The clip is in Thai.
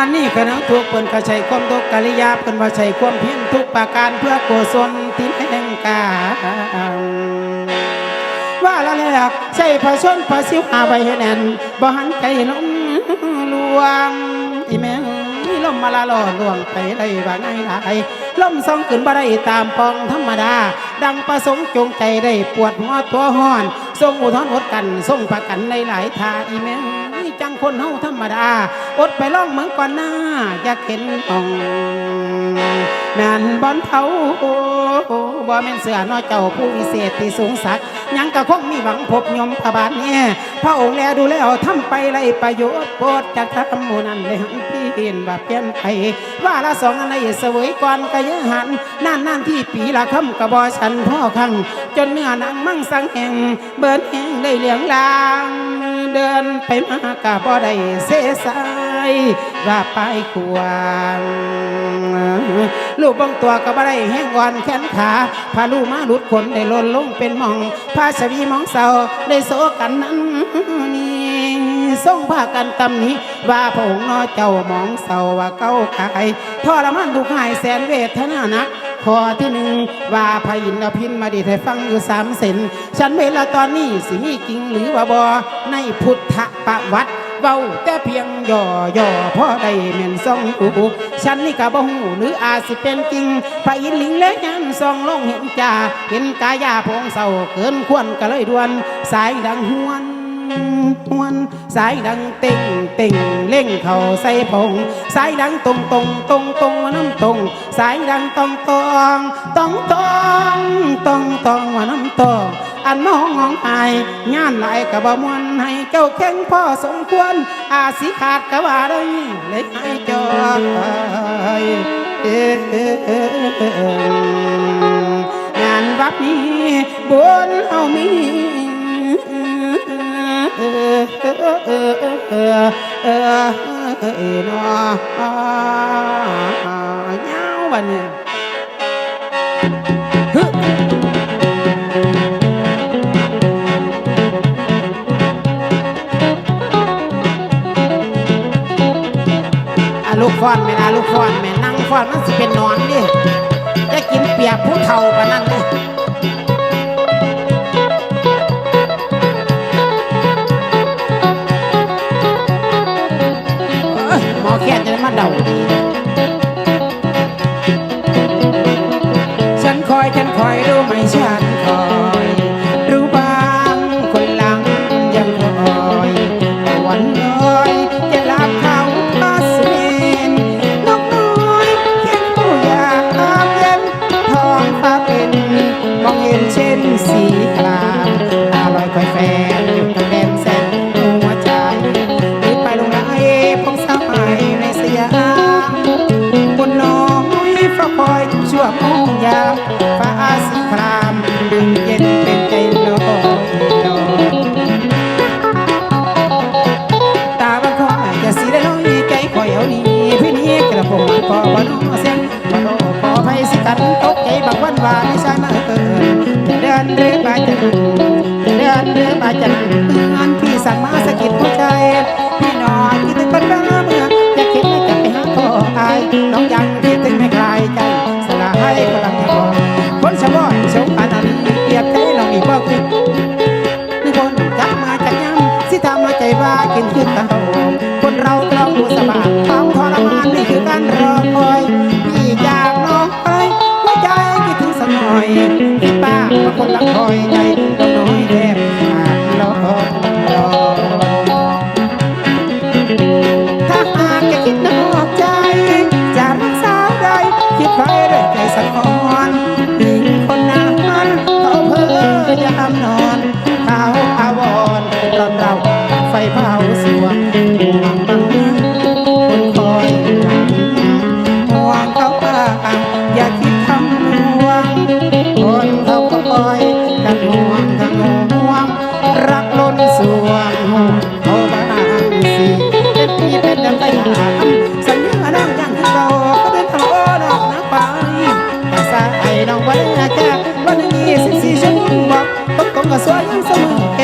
อันนี้ก็นังทุกเพิ่นก็ใช้ความทุกกิริยาเพิ่นว่าใช้ความเพียรทุกประการเพื่อโกศลที่แห่งกาว่าละแลกใช้พระชนพระสิวหาไว้ให้แน่นบ่หันใจลมลวงอีแม่เอ้ยลมมาละล่อลวงไปได้ว่าไงได้ลมส่องขึ้นบ่ได้ตามปองธรรมดา ดังประสงค์จงใจได้ปวดหัวตัวห้อน ทรงอุทธรณ์อดกัน ทรงประกันในหลายทาอีแม่ง คนเฮาธรรมดา อดไปล่องเมืองก่อนหน้าอยากเห็นอ่องแม่นบอนเผาบ่แม่นเสือน้อยเจ้าผู้วิเศษที่สูงสักยังก็คงมีหวังพบยมพระบาทเนี่ยพระองค์แลดูแล้วทำไปไรประโยชน์โปรดจากทำหมู่นั้นเลยพี่เห็นว่าเปลี่ยนไปว่าละสองอันในเสวยก่อนก็ยังหันนั่นนั่นที่ปีละคำกระบอฉันพ่อคังจนเนื้อหนังมั่งสังแห่งเบิดแห่งได้เหลียงลาง เดินไปมากะบ่ได้เสสายว่าไปควางลูกบางตัวก็บ่ได้แห้งอ่อนแขนขาพาลูกมาหลุดขนได้ล่นลงเป็นมองพาชวีมองเศร้าได้โศกันนั้นนี่ส่งพากันตำนี้ว่าพระองค์น้อเจ้ามองเศร้าว่าเก้าขายทรมานทุกข์หายแสนเวทนานัก ข้อที่หนึ่งว่าพระอินทร์พินมาดีให้ฟังอยู่สามเซนฉันเวลาตอนนี้สิมีจริงหรือว่าบอในพุทธประวัติเว้าแต่เพียงย่อย่อพ่อได้เม่นซองอูฉันนี่กะบ่หูหรืออาสิเป็นจริงพระอินลิงเล็กยันซองลงเห็นจ่าเห็นกายาพงเศร้าเกินควรก็เลยดวน สายดังหวน หวนสายดังเต่งเต่งเล่งเข่าใส่ผงสายดังตรงตรงตรงตรงว่าน้ำตรงสายดังตองตองตองตองตองตองว่าน้ำตองอันมองงองอายงานหลายกะบ่มวนให้เจ้าแข่งพ่อสมควร อาสิขาดกะว่าได้เลยให้เจ้าเอ้งานวัดนี้บุญ เออเออเออเออเนาะยาววันเนี่ยฮึอะลูกฟอนแม่นะลูกฟอนแม่นั่งฟอนมันสิเป็นนอนดิจะกินเปียกผู้เฒ่าปานนั้นเลย เดาฉันคอยฉันคอยรู้ไหมฉันคอย พี่นี้กระผมพอบ่นอเสียงบ่นอพอไปสิกันตกใจบางวันว่าไม่ใช่มาเอินจะเดินหรือมาจะเดินจะเดินหรือมาจะเดินที่สั่งมาสะกิดหัวใจ Kaswali ang sama.